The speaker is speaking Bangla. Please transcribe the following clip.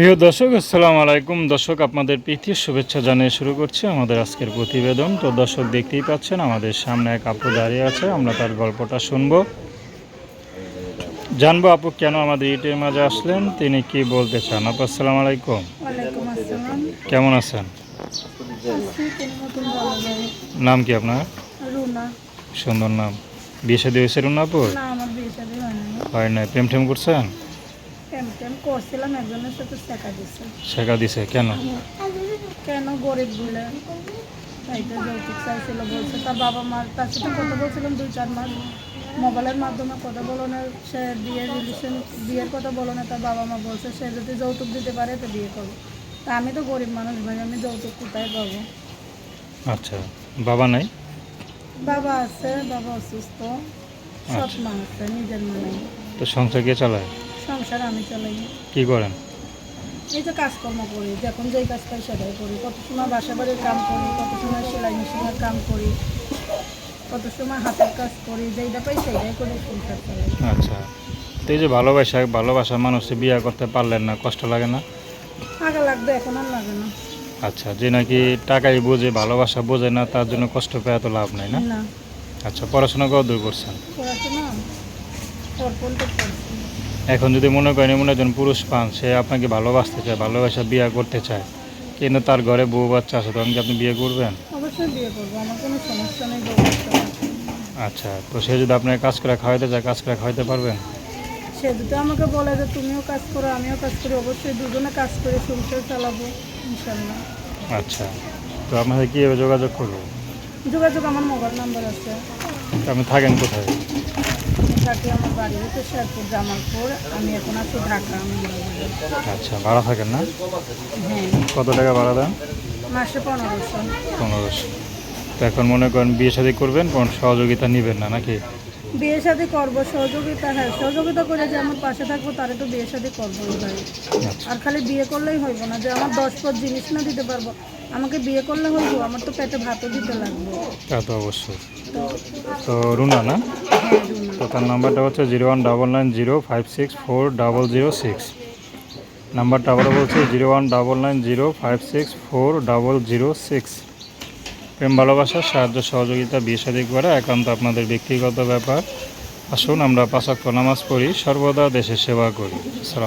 প্রিয় দর্শক আসসালামু আলাইকুম। দর্শক আপনাদের প্রীতির শুভেচ্ছা জানিয়ে শুরু করছি আমাদের আজকের প্রতিবেদন। তো দর্শক দেখতেই পাচ্ছেন আমাদের সামনে এক আপু দাঁড়িয়ে আছে। আমরা তার গল্পটা শুনব। জানব আপু কেন আমাদের ইটের মাঝে আসলেন? তিনি কি বলতে চান? আপু আসসালামু আলাইকুম। কেমন আছেন? নাম কি আপনার? সুন্দর নাম। বিয়ে শাদী হয়েছে রুনা আপুর? না আমার বিয়ে শাদী হয়নি। হয় নাই। প্রেম টেম করছেন? করছিলাম একজনের সাথে শেখা দিছে। শেখা দিছে কেন? কেন গরিব বলে? এইটা যৌতুক চাইছিল বলছে তার বাবা মার তার সাথে কথা বলছিলাম দুই চার মাস। মোবাইলের মাধ্যমে কথা বলো না সে বিয়ের রিলেশন বিয়ের কথা বলো না তার বাবা মা বলছে সে যদি যৌতুক দিতে পারে তো বিয়ে করব তা আমি তো গরিব মানুষ ভাই আমি যৌতুক কোথায় পাবো? আচ্ছা বাবা নাই? বাবা আছে বাবা অসুস্থ। সৎ। মা আছে নিজের মা নেই। তো সংসার কে চালায়? সংসার আমি চালাই কি করেন? এই যে কাজকর্ম করি যখন যেই কাজ পাই সেটাই করি। কত সময় বাসা বাড়ির কাম করি কত সময় সেলাই মেশিনের কাম করি কত সময় হাতের কাজ করি যেইটা পাই সেইটাই করে সংসার চালাই আচ্ছা। তো এই যে ভালোবাসা ভালোবাসা মানুষে বিয়ে করতে পারলেন না কষ্ট লাগে না? আগে লাগবে এখন আর লাগে না। আচ্ছা যে নাকি টাকাই বোঝে ভালোবাসা বোঝে না তার জন্য কষ্ট পেয়ে এত লাভ নাই না? আচ্ছা পড়াশোনা কত দূর করছেন? পড়াশোনা তো এখন যদি মনে করেন এমন একজন পুরুষ পান সে আপনাকে ভালোবাসতে চায় ভালোবাসা বিয়ে করতে চায় কিন্তু তার ঘরে বউ বাচ্চা আছে তখন কি আপনি বিয়ে করবেন? অবশ্যই বিয়ে করব আমার কোনো সমস্যা নেই বউ বাচ্চা আছে। আচ্ছা তো সে যদি আপনাকে কাজ করে খাওয়াইতে চায় কাজ করে খাওয়াইতে পারবেন? সে যদি আমাকে বলে যে তুমিও কাজ করো আমিও কাজ করি। অবশ্যই দুজনে কাজ করে সংসার চালাবো ইনশাল্লাহ আচ্ছা তো আপনাদের কীভাবে যোগাযোগ করব? যোগাযোগ আমার মোবাইল নাম্বার আছে। আপনি থাকেন কোথায়? থাকি আমার বাড়ি হচ্ছে শেরপুর জামালপুর। আমি এখন আছি ঢাকা আচ্ছা ভাড়া থাকেন না? হ্যাঁ। কত টাকা ভাড়া দেন? মাসে পনেরোশো। পনেরোশো। তো এখন মনে করেন বিয়ে শাদী করবেন কোন সহযোগিতা নেবেন না নাকি? বিয়ে শাদি করব সহযোগিতা হ্যাঁ সহযোগিতা করে যে আমার পাশে থাকব তারে তো বিয়ে শাদি করব ভাই আচ্ছা। আর খালি বিয়ে করলেই হইব না যে আমার দশ পর জিনিস না দিতে পারব আমাকে বিয়ে করলে হইব আমার তো পেটে ভাতও দিতে লাগবে। তা তো অবশ্যই। তো রুনা না? তো তার নাম্বারটা হচ্ছে zero one double nine zero five six four double zero six. নাম্বারটা আবারও বলছে, zero one double nine zero five six four double zero six. প্রেম ভালোবাসার সাহায্য সহযোগিতা, বিয়ে সাদী করা একান্ত আপনাদের ব্যক্তিগত ব্যাপার। আসুন, আমরা পাশাক্ত নামাজ পড়ি, সর্বদা দেশের সেবা করি। আসসালাম